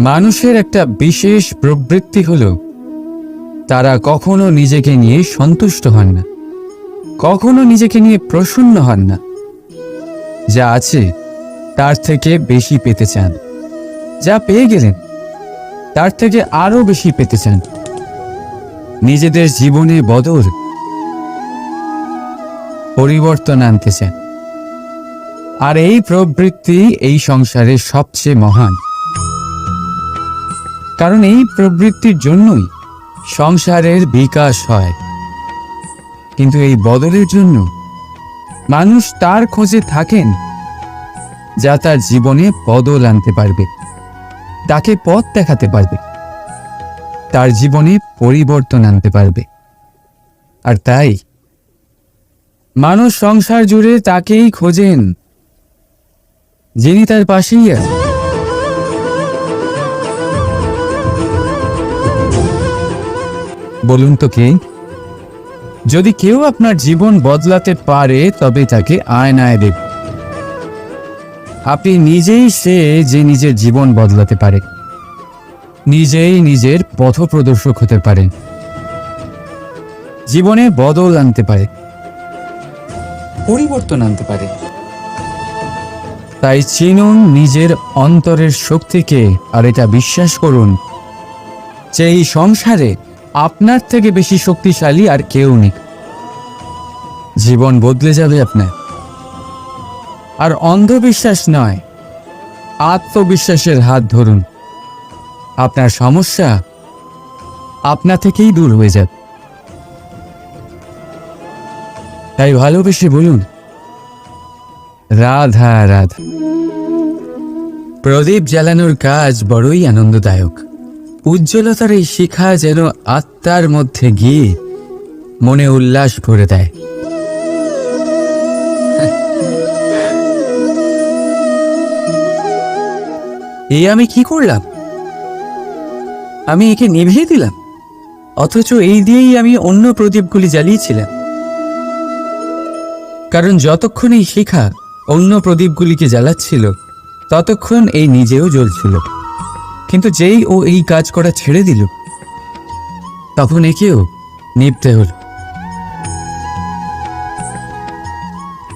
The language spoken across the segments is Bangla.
মানুষের একটা বিশেষ প্রবৃত্তি হল, তারা কখনো নিজেকে নিয়ে সন্তুষ্ট হন না, কখনো নিজেকে নিয়ে প্রসন্ন হন না। যা আছে, তার থেকে বেশি পেতে চান। যা পেয়ে গেলেন, তার থেকে আরও বেশি পেতে চান। নিজেদের জীবনে বদল, পরিবর্তন আনতে চান। আর এই প্রবৃত্তি এই সংসারের সবচেয়ে মহান। কারণ এই প্রবৃত্তির জন্যই সংসারের বিকাশ হয়। কিন্তু এই বদলের জন্য মানুষ তার খোঁজে থাকেন যা তার জীবনে বদল আনতে পারবে, তাকে পথ দেখাতে পারবে, তার জীবনে পরিবর্তন আনতে পারবে। আর তাই মানুষ সংসার জুড়ে তাকেই খোঁজেন যিনি তার পাশেই আছে বলুন তো কে? যদি কেউ আপনার জীবন বদলাতে পারে, তবে তাকে আয়নায় দেব আপনি নিজেই সে যে নিজের জীবন বদলাতে পারে। নিজেই নিজের পথ প্রদর্শক হতে পারেন জীবনে বদল আনতে পারে। পরিবর্তন আনতে পারে। তাই চিনুন নিজের অন্তরের শক্তিকে, আর এটা বিশ্বাস করুন যে এই সংসারে আপনার থেকে বেশি শক্তিশালী আর কেউ নেই। জীবন বদলে যাবে আপনার। আর অন্ধবিশ্বাস নয়, আত্মবিশ্বাসের হাত ধরুন। আপনার সমস্যা আপনা থেকেই দূর হয়ে যাবে। তাই ভালোবেসে বলুন, রাধা রাধা। প্রদীপ জ্বালানোর কাজ বড়ই আনন্দদায়ক। উজ্জ্বলতার এই শিখা যেন আত্মার মধ্যে গিয়ে মনে উল্লাস ভরে দেয়। এই আমি কি করলাম? আমি একে নিভিয়ে দিলাম, অথচ এই দিয়েই আমি অন্য প্রদীপগুলি জ্বালিয়েছিলাম। কারণ যতক্ষণ এই শিখা অন্য প্রদীপগুলিকে জ্বালাচ্ছিল, ততক্ষণ এই নিজেও জ্বলছিল। কিন্তু যেই ও এই কাজ করা ছেড়ে দিল, তখন একেও নিপতে হল।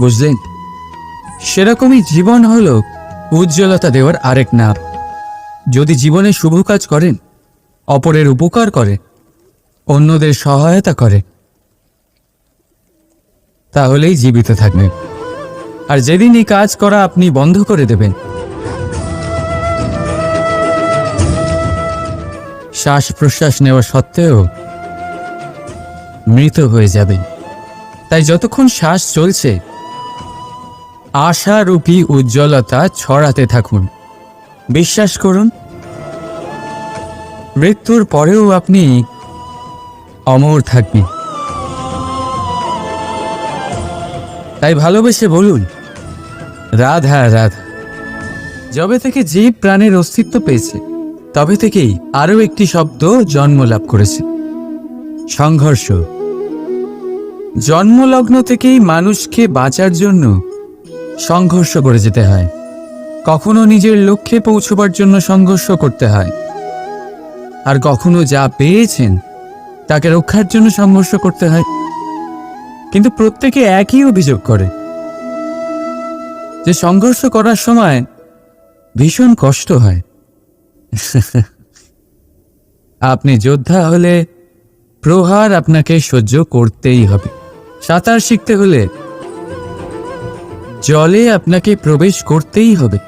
বুঝলেন? সেরকমই জীবন হলো উজ্জ্বলতা দেওয়ার আরেক নাম। যদি জীবনে শুভ কাজ করেন, অপরের উপকার করে, অন্যদের সহায়তা করে, তাহলেই জীবিত থাকবেন। আর যেদিন এই কাজ করা আপনি বন্ধ করে দেবেন শ্বাস প্রশ্বাস নেওয়া সত্ত্বেও মৃত হয়ে যাবেন। তাই যতক্ষণ শ্বাস চলছে, আশারূপী উজ্জ্বলতা ছড়াতে থাকুন। বিশ্বাস করুন, মৃত্যুর পরেও আপনি অমর থাকবেন। তাই ভালোবেসে বলুন, রাধা রাধা। যবে থেকে জীব প্রাণের অস্তিত্ব পেয়েছে তবে থেকেই আরও একটি শব্দ জন্ম লাভ করেছে। সংঘর্ষ। জন্মলগ্ন থেকেই মানুষকে বাঁচার জন্য সংঘর্ষ করে যেতে হয়। কখনো নিজের লক্ষ্যে পৌঁছবার জন্য সংঘর্ষ করতে হয়। আর কখনো যা পেয়েছেন, তাকে রক্ষার জন্য সংঘর্ষ করতে হয়। কিন্তু প্রত্যেকে একই অভিযোগ করে। যে সংঘর্ষ করার সময় ভীষণ কষ্ট হয়। আপনি যোদ্ধা হলে প্রহার আপনাকে সহ্য করতেই হবে। সাঁতার শিখতে হলে জলে আপনাকে প্রবেশ করতেই হবে।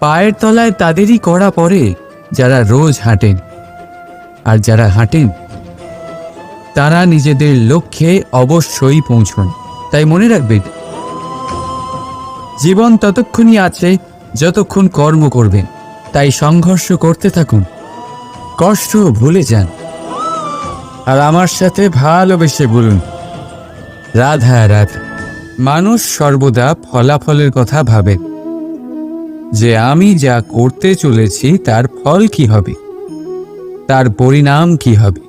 পায়ের তলায় তাদেরই করা পড়ে যারা রোজ হাঁটেন। আর যারা হাঁটেন, তারা নিজেদের লক্ষ্যে অবশ্যই পৌঁছন। তাই মনে রাখবেন, জীবন ততক্ষণই আছে, যতক্ষণ কর্ম করবেন। তাই সংঘর্ষ করতে থাকুন। কষ্ট ভুলে যান। আর আমার সাথে ভালোবেসে বলুন, রাধা রাধা, মানুষ সর্বদা ফলাফলের কথা ভাবে। যে আমি যা করতে চলেছি, তার ফল কি হবে? তার পরিণাম কি হবে?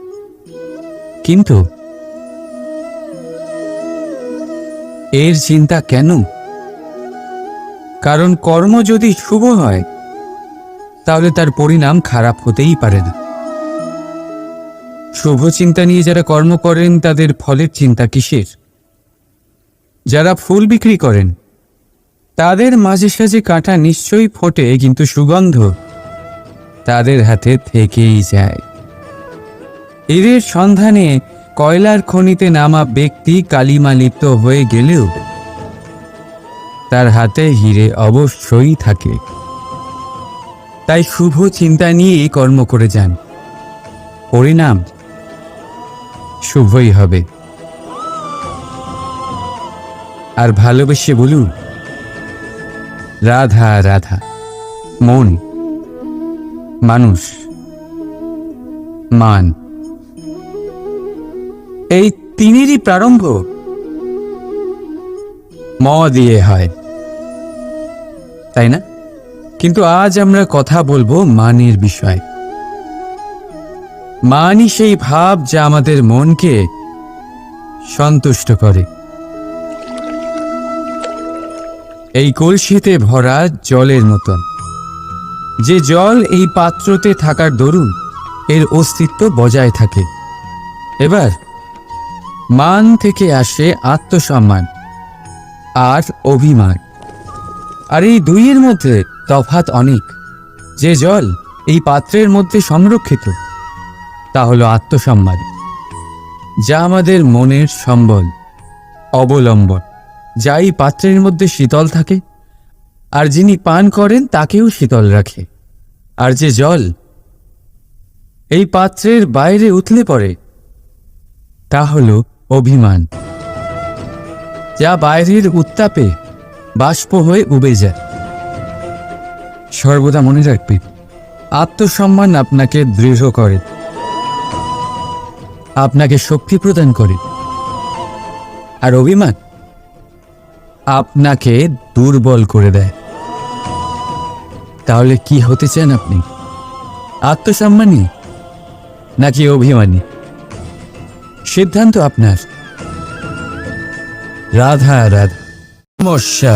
কিন্তু এর চিন্তা কেন? কারণ কর্ম যদি শুভ হয় তাহলে তার পরিণাম খারাপ হতেই পারে না। শুভ চিন্তা নিয়ে যারা কর্ম করেন, তাদের ফলের চিন্তা কিসের? যারা ফুল বিক্রি করেন, তাদের মাঝে সাঝে কাঁটা নিশ্চয়ই ফোটে, কিন্তু সুগন্ধ তাদের হাতে থেকেই যায়। এদের সন্ধানে কয়লার খনিতে নামা ব্যক্তি কালিমালিপ্ত হয়ে গেলেও তার হাতে হিরে অবশ্যই থাকে। তাই শুভ চিন্তা নিয়েই কর্ম করে যান। পরিণাম শুভই হবে। আর ভালোবেসে বলুন, রাধা রাধা, মন, মানুষ, মান। এই তিনেরই প্রারম্ভ ম দিয়ে হয়, তাই না? কিন্তু আজ আমরা কথা বলব মানের বিষয়। মানই সেই ভাব যা আমাদের মনকে সন্তুষ্ট করে। এই কলসিতে ভরা জলের মতন। যে জল এই পাত্রতে থাকার দরুন, এর অস্তিত্ব বজায় থাকে। এবার, মান থেকে আসে আত্মসম্মান আর অভিমান। আর এই দুইয়ের মধ্যে তফাত অনেক। যে জল এই পাত্রের মধ্যে সংরক্ষিত, তা হলো আত্মসম্মান, যা আমাদের মনের সম্বল অবলম্বন, যা এই পাত্রের মধ্যে শীতল থাকে, আর যিনি পান করেন তাকেও শীতল রাখে। আর যে জল এই পাত্রের বাইরে উতলে পড়ে, তা হল অভিমান, যা বাইরের উত্তাপে বাষ্প হয়ে উবে যায়। সর্বদা মনে রাখবে, আত্মসম্মান আপনাকে দৃঢ় করে, আপনাকে শক্তি প্রদান করে, আর অভিমান আপনাকে দুর্বল করে দেয়। তাহলে কি হতে চান আপনি? আত্মসম্মানী নাকি অভিমানী? সিদ্ধান্ত আপনার। রাধা রাধা সমস্যা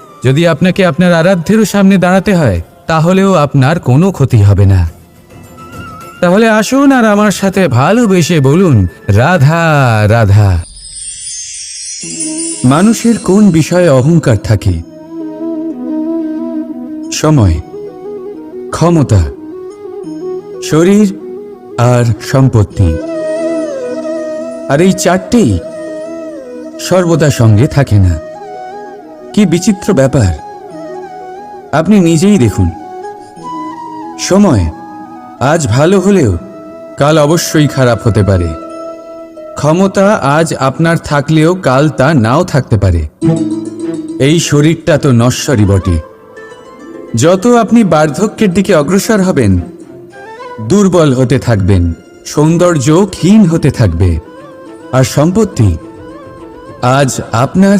যদি আপনাকে আপনার আরাধ্যেরও সামনে দাঁড়াতে হয়, তাহলেও আপনার কোনো ক্ষতি হবে না। তাহলে আসুন আর আমার সাথে ভালোবেসে বলুন, রাধা রাধা। মানুষের কোন বিষয়ে অহংকার থাকে? সময়, ক্ষমতা, শরীর আর সম্পত্তি। আর এই চারটেই সর্বদা সঙ্গে থাকে না। কি বিচিত্র ব্যাপার। আপনি নিজেই দেখুন। সময়, আজ ভালো হলেও কাল অবশ্যই খারাপ হতে পারে। ক্ষমতা আজ আপনার থাকলেও কাল তা নাও থাকতে পারে। এই শরীরটা তো নশ্বরই বটে। যত আপনি বার্ধক্যের দিকে অগ্রসর হবেন, দুর্বল হতে থাকবেন সৌন্দর্য ক্ষীণ হতে থাকবে। আর সম্পত্তি, আজ আপনার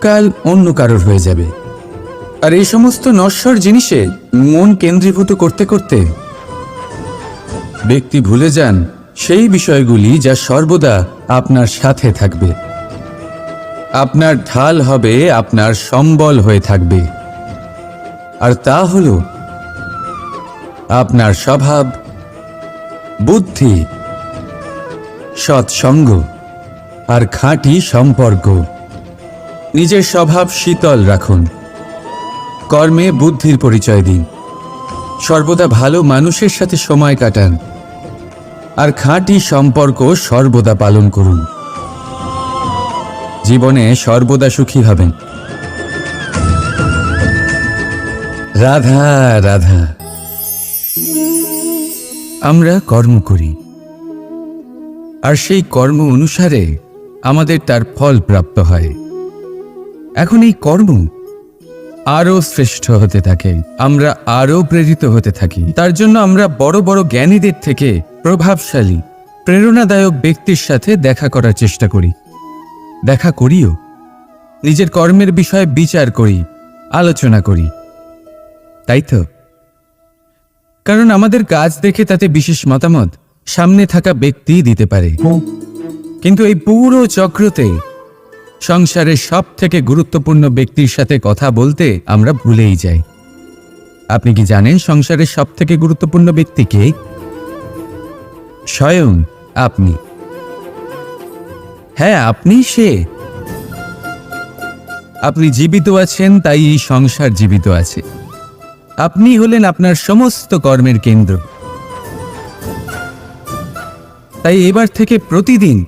কাল অন্য কারোর হয়ে যাবে। আর এই সমস্ত নশ্বর জিনিসে মন কেন্দ্রীভূত করতে করতে ব্যক্তি ভুলে যান সেই বিষয়গুলি যা সর্বদা আপনার সাথে থাকবে। আপনার ঢাল হবে, আপনার সম্বল হয়ে থাকবে। আর তা হল আপনার স্বভাব, বুদ্ধি, সৎসঙ্গ আর খাঁটি সম্পর্ক। নিজের স্বভাব শীতল রাখুন। কর্মে বুদ্ধির পরিচয় দিন। সর্বদা ভালো মানুষের সাথে সময় কাটান। আর খাঁটি সম্পর্ক সর্বদা পালন করুন। জীবনে সর্বদা সুখী হবেন। রাধা রাধা। আমরা কর্ম করি। আর সেই কর্ম অনুসারে আমাদের তার ফল প্রাপ্ত হয়। এখন এই কর্ম আরও শ্রেষ্ঠ হতে থাকে। আমরা আরও প্রেরিত হতে থাকি। তার জন্য আমরা বড় বড় জ্ঞানীদের থেকে প্রভাবশালী, প্রেরণাদায়ক ব্যক্তির সাথে দেখা করার চেষ্টা করি। দেখা করিও। নিজের কর্মের বিষয়ে বিচার করি, আলোচনা করি। তাই তো? কারণ আমাদের কাজ দেখে তাতে বিশেষ মতামত সামনে থাকা ব্যক্তি দিতে পারে। কিন্তু এই পুরো চক্রতে সংসারের সব থেকে গুরুত্বপূর্ণ ব্যক্তির সাথে কথা বলতে আমরা ভুলেই যাই। আপনি কি জানেন সংসারের সব থেকে গুরুত্বপূর্ণ ব্যক্তি কে? স্বয়ং আপনি। হ্যাঁ আপনি সে। আপনি জীবিত আছেন, তাই এই সংসার জীবিত আছে। আপনি হলেন আপনার সমস্ত কর্মের কেন্দ্র। তাই এবার থেকে প্রতিদিন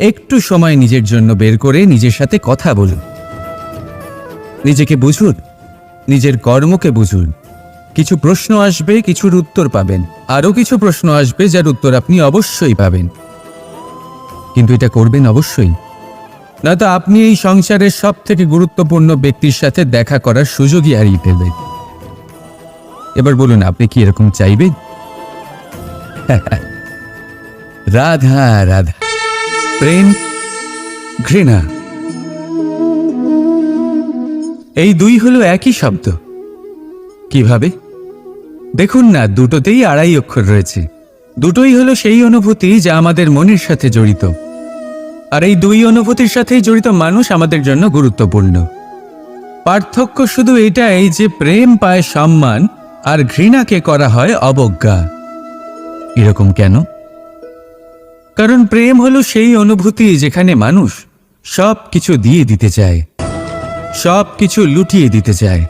একটু সময় নিজের জন্য বের করে নিজের সাথে কথা বলুন। নিজেকে বুঝুন, নিজের কর্মকে বুঝুন। কিছু প্রশ্ন আসবে, কিছুর উত্তর পাবেন। আরও কিছু প্রশ্ন আসবে, যার উত্তর আপনি অবশ্যই পাবেন। কিন্তু এটা করবেন অবশ্যই। নয়তো আপনি এই সংসারের সব থেকে গুরুত্বপূর্ণ ব্যক্তির সাথে দেখা করার সুযোগই হারিয়ে ফেলবেন। এবার বলুন, আপনি কি এরকম চাইবেন? রাধা রাধা। প্রেম, ঘৃণা। এই দুই হলো একই শব্দ। কীভাবে? দেখুন না, দুটোতেই আড়াই অক্ষর রয়েছে। দুটোই হলো সেই অনুভূতি যা আমাদের মনের সাথে জড়িত। আর এই দুই অনুভূতির সাথেই জড়িত মানুষ আমাদের জন্য গুরুত্বপূর্ণ। পার্থক্য শুধু এটাই যে প্রেম পায় সম্মান আর ঘৃণাকে করা হয় অবজ্ঞা। এরকম কেন? কারণ প্রেম হলো সেই অনুভূতি যেখানে মানুষ সব কিছু দিয়ে দিতে চায় সব কিছু লুটিয়ে দিতে চায়।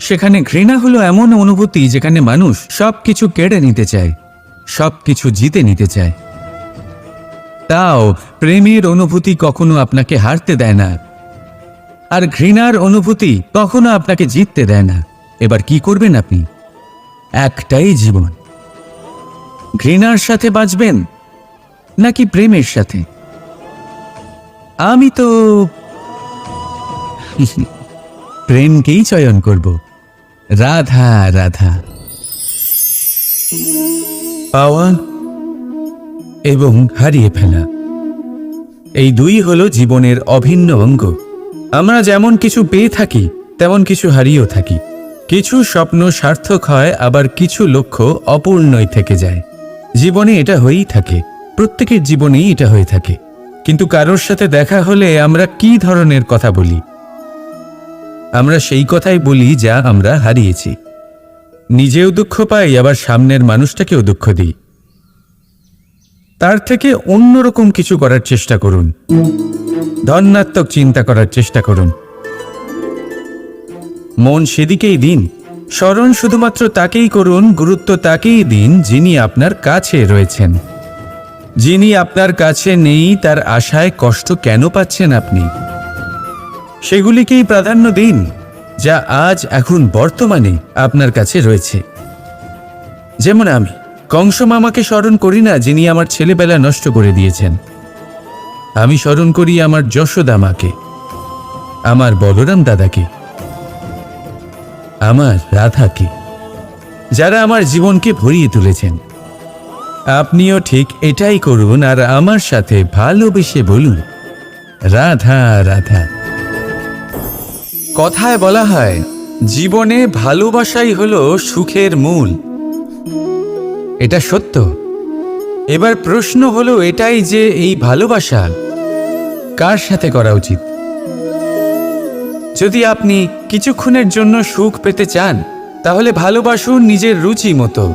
সেখানে ঘৃণা হলো এমন অনুভূতি যেখানে মানুষ সব কিছু কেড়ে নিতে চায় সব কিছু জিতে নিতে চায়। তাও প্রেমের অনুভূতি কখনো আপনাকে হারতে দেয় না, আর ঘৃণার অনুভূতি কখনো আপনাকে জিততে দেয় না। এবার কি করবেন আপনি? একটাই জীবন। ঘৃণার সাথে বাঁচবেন নাকি প্রেমের সাথে? আমি তো প্রেমকেই চয়ন করব। রাধা রাধা। পাওয়া এবং হারিয়ে ফেলা। এই দুই হলো জীবনের অভিন্ন অঙ্গ। আমরা যেমন কিছু পেয়ে থাকি, তেমন কিছু হারিয়েও থাকি। কিছু স্বপ্ন সার্থক হয়, আবার কিছু লক্ষ্য অপূর্ণই থেকে যায়। জীবনে এটা হয়েই থাকে। প্রত্যেকের জীবনেই এটা হয়ে থাকে। কিন্তু কারোর সাথে দেখা হলে আমরা কি ধরনের কথা বলি? আমরা সেই কথাই বলি যা আমরা হারিয়েছি। নিজেও দুঃখ পাই, আবার সামনের মানুষটাকেও দুঃখ দিই। তার থেকে অন্যরকম কিছু করার চেষ্টা করুন। ধন্যাত্মক চিন্তা করার চেষ্টা করুন। মন সেদিকেই দিন। স্মরণ শুধুমাত্র তাকেই করুন, গুরুত্ব তাকেই দিন যিনি আপনার কাছে রয়েছেন। যিনি আপনার কাছে নেই, তার আশায় কষ্ট কেন পাচ্ছেন আপনি? সেগুলিকেই প্রাধান্য দিন, যা আজ এখন বর্তমানে আপনার কাছে রয়েছে। যেমন আমি, কংস মামাকে স্মরণ করি না, যিনি আমার ছেলেবেলা নষ্ট করে দিয়েছেন। আমি স্মরণ করি আমার যশোদা মাকে আমার বলরাম দাদাকে, আমার রাধাকে, যারা আমার জীবনকে ভরিয়ে তুলেছেন। আপনিও ঠিক এটাই করুন আর আমার সাথে ভালোবেসে বলুন। রাধা রাধা। কথায় বলা হয়, জীবনে ভালোবাসাই হলো সুখের মূল। এটা সত্য। এবার প্রশ্ন হলো এটাই যে এই ভালোবাসা কার সাথে করা উচিত? যদি আপনি কিছুক্ষণের জন্য সুখ পেতে চান, তাহলে ভালোবাসুন নিজের রুচি মতো।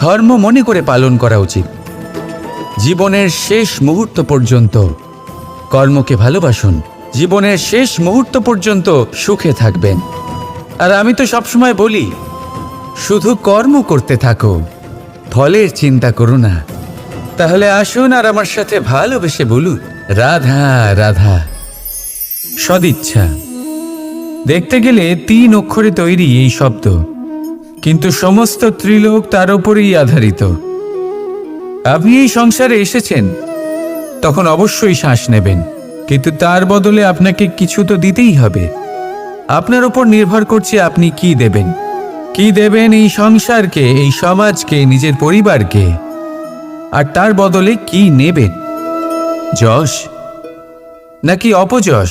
ধর্ম মনে করে পালন করা উচিত। জীবনের শেষ মুহূর্ত পর্যন্ত কর্মকে ভালোবাসুন। জীবনের শেষ মুহূর্ত পর্যন্ত সুখে থাকবেন। আর আমি তো সবসময় বলি, শুধু কর্ম করতে থাকো, ফলের চিন্তা করো না। তাহলে আসুন আর আমার সাথে ভালোবেসে বলুন, রাধা রাধা, সদিচ্ছা। দেখতে গেলে তিন অক্ষরে তৈরি এই শব্দ। কিন্তু সমস্ত ত্রিলোক তার উপরেই আধারিত। আপনি এই সংসারে এসেছেন, তখন অবশ্যই শ্বাস নেবেন, কিন্তু তার বদলে আপনাকে কিছু তো দিতেই হবে। আপনার ওপর নির্ভর করছে আপনি কি দেবেন। কি দেবেন এই সংসারকে, এই সমাজকে, নিজের পরিবারকে? আর তার বদলে কি নেবেন? যশ? নাকি অপযশ?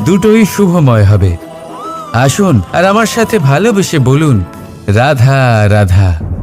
দুটোই শুভময় হবে। আসুন আর আমার সাথে ভালোবেসে বলুন রাধা রাধা।